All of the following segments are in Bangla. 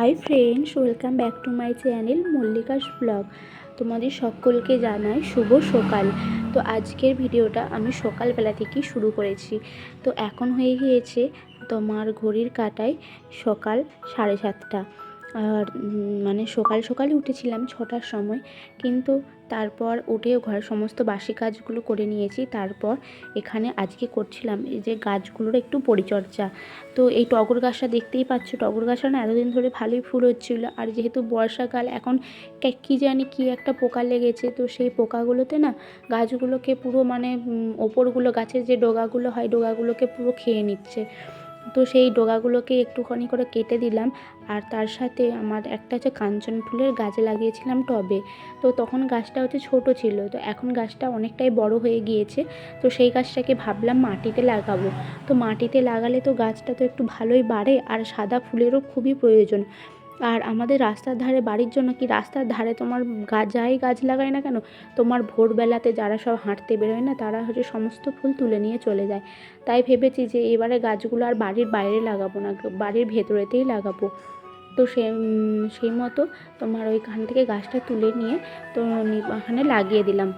Hi friends welcome back to my channel Mallika's blog তোমাদের সকলকে জানাই শুভ সকাল। তো আজকের ভিডিওটা আমি সকালবেলা থেকেই শুরু করেছি। তো এখন হয়ে গিয়েছে তোমার ঘড়ির কাটায় সকাল সাড়ে সাতটা। আর মানে সকাল সকালই উঠেছিলাম ছটার সময়। কিন্তু তারপর উঠে ঘরের সমস্ত বাসি কাজগুলো করে নিয়েছি। তারপর এখানে আজকে করছিলাম এই যে গাছগুলোর একটু পরিচর্যা। তো এই টগর গাছটা দেখতেই পাচ্ছ, টগর গাছটা না এতদিন ধরে ভালোই ফুল হচ্ছিল। আর যেহেতু বর্ষাকাল, এখন কী জানি কী একটা পোকা লেগেছে। তো সেই পোকাগুলোতে না গাছগুলোকে পুরো মানে ওপরগুলো গাছের যে ডোগাগুলো হয়, ডগাগুলোকে পুরো খেয়ে নিচ্ছে। তো সেই ডোগাগুলোকে একটুখানি করে কেটে দিলাম আর তার সাথে আমার একটা হচ্ছে কাঞ্চন ফুলের গাছ লাগিয়েছিলাম টবে। তো তখন গাছটা হচ্ছে ছোট ছিল, তো এখন গাছটা অনেকটাই বড় হয়ে গিয়েছে, তো সেই গাছটাকে ভাবলাম মাটিতে লাগাবো। তো মাটিতে লাগালে তো গাছটা তো একটু ভালোই বাড়ে আর সাদা ফুলেরও খুবই প্রয়োজন। আর আমাদের রাস্তার ধারে, বাড়ির জন্য কি রাস্তার ধারে তোমার যাই গাছ লাগায় না কেন, তোমার ভোরবেলাতে যারা সব হাঁটতে বেরোয় না, তারা হচ্ছে সমস্ত ফুল তুলে নিয়ে চলে যায়। তাই ভেবেছি যে এবারে গাছগুলো আর বাড়ির বাইরে লাগাবো না, বাড়ির ভেতরেতেই লাগাবো। তো সে সেই মতো তোমার ওইখান থেকে গাছটা তুলে নিয়ে তো ওখানে লাগিয়ে দিলাম।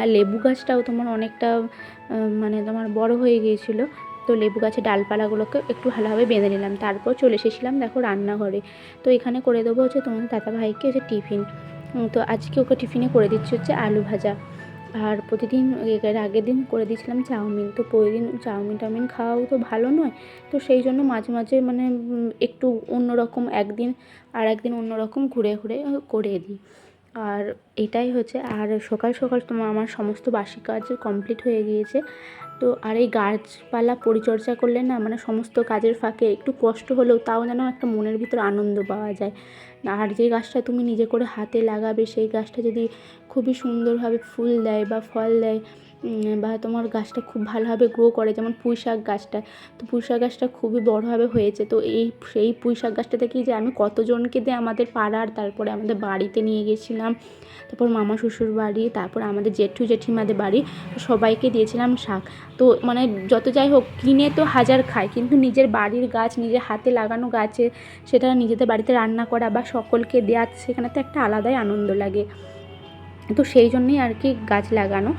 আর লেবু গাছটাও তোমার অনেকটা মানে তোমার বড় হয়ে গিয়েছিল। তো লেবু গাছের ডালপালাগুলোকে একটু ভালোভাবে বেঁধে নিলাম। তারপর চলে এসেছিলাম দেখো রান্নাঘরে। তো এখানে করে দেবো হচ্ছে তোমাদের দাদা ভাইকে হচ্ছে টিফিন। তো আজকে ওকে টিফিনে করে দিচ্ছি হচ্ছে আলু ভাজা। আর প্রতিদিন এর আগের দিন করে দিয়েছিলাম চাউমিন। তো প্রতিদিন চাউমিন টাউমিন খাওয়াও তো ভালো নয়। তো সেই জন্য মাঝে মাঝে মানে একটু অন্যরকম একদিন আর একদিন অন্যরকম ঘুরে ঘুরে করে দিই। আর এটাই হচ্ছে, আর সকাল সকাল তোমার আমার সমস্ত বাসি কাজ কমপ্লিট হয়ে গিয়েছে। তো আর এই গাছপালা পরিচর্যা করলে না মানে সমস্ত কাজের ফাঁকে একটু কষ্ট হলেও তাও যেন একটা মনের ভিতর আনন্দ পাওয়া যায়। আর যে গাছটা তুমি নিজে করে হাতে লাগাবে, সেই গাছটা যদি খুবই সুন্দরভাবে ফুল দেয় বা ফল দেয় বা তোমার গাছটা খুব ভালোভাবে গ্রো করে, যেমন পুঁই শাক গাছটা, তো পুঁই শাক গাছটা খুবই বড়োভাবে হয়েছে। তো এই, সেই পুঁই শাক গাছটা থেকেই যে আমি কতজনকে দিয়ে আমাদের পাড়ার, তারপরে আমাদের বাড়িতে নিয়ে গেছিলাম, তারপর মামা শ্বশুর বাড়ি, তারপর আমাদের জেঠু জেঠিমাদের বাড়ি সবাইকে দিয়েছিলাম শাক। তো মানে যত যাই হোক, কিনে তো হাজার খায়, কিন্তু নিজের বাড়ির গাছ, নিজের হাতে লাগানো গাছে, সেটা নিজেদের বাড়িতে রান্না করা বা সকলকে দেওয়া সেখানে তো একটা আলাদাই আনন্দ লাগে। তো সেই জন্যই আর কি গাছ লাগানো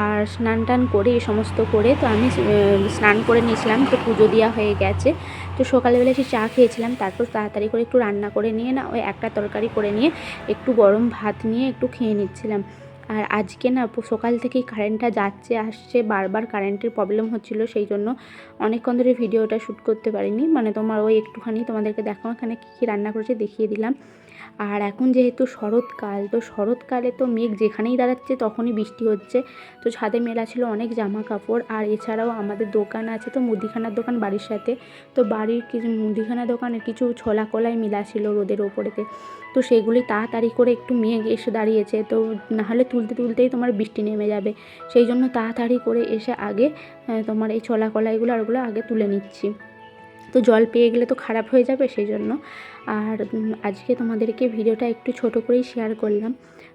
আর স্নান টান করে এই সমস্ত করে তো আমি স্নান করে নিয়েছিলাম, তো পুজো দেওয়া হয়ে গেছে। তো সকালবেলা এসে চা খেয়েছিলাম, তারপর তাড়াতাড়ি করে একটু রান্না করে নিয়ে না, ওই একটা তরকারি করে নিয়ে একটু গরম ভাত নিয়ে একটু খেয়ে নিচ্ছিলাম। আর আজকে না সকাল থেকেই কারেন্টটা যাচ্ছে, আসছে, বারবার কারেন্টের প্রবলেম হচ্ছিল, সেই জন্য অনেকক্ষণ ধরে ভিডিওটা শ্যুট করতে পারিনি। মানে তোমার ওই একটুখানি তোমাদেরকে দেখো এখানে কী কী রান্না করেছে দেখিয়ে দিলাম। আর এখন যেহেতু শরৎকাল, তো শরৎকালে তো মেঘ যেখানেই দাঁড়াচ্ছে তখনই বৃষ্টি হচ্ছে। তো ছাদে মেলা ছিল অনেক জামা কাপড় আর এছাড়াও আমাদের দোকান আছে তো মুদিখানার দোকান বাড়ির সাথে। তো বাড়ির কিছু মুদিখানা দোকানে কিছু ছোলা কলাই মেলা ছিল রোদের ওপরেতে। তো সেগুলি তাড়াতাড়ি করে একটু মেঘ এসে দাঁড়িয়েছে। তো নাহলে তুলতে তুলতেই তোমার বৃষ্টি নেমে যাবে। সেই জন্য তাড়াতাড়ি করে এসে আগে তোমার এই ছোলা কলাইগুলো আর ওগুলো আগে তুলে নিচ্ছি। তো জল পেয়ে গেলে তো খারাপ হয়ে যাবে সেই জন্য। আর আজকে তোমাদেরকে ভিডিওটা একটু ছোট করেই শেয়ার করলাম।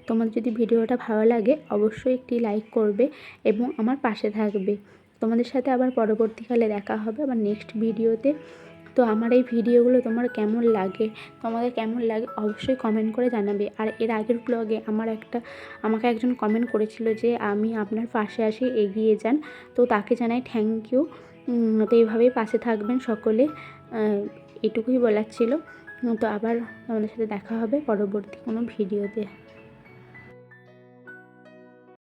তোমাদের যদি ভিডিওটা ভালো লাগে, অবশ্যই একটি লাইক করবে এবং আমার পাশে থাকবে। তোমাদের সাথে আবার পরবর্তীকালে দেখা হবে আবার নেক্সট ভিডিওতে তো আমার এই ভিডিওগুলো তোমার কেমন লাগে? তোমাদের কেমন লাগে অবশ্যই কমেন্ট করে জানাবে। আর এর আগের ব্লগে আমার একটা, আমাকে একজন কমেন্ট করেছিল যে আমি আপনার পাশে আসি, এগিয়ে যান। তো তাকে জানাই থ্যাংক ইউ তো এইভাবেই পাশে থাকবেন সকলে। এটুকুই বলার ছিল। তো আবার আমাদের সাথে দেখা হবে পরবর্তী কোনো ভিডিওতে।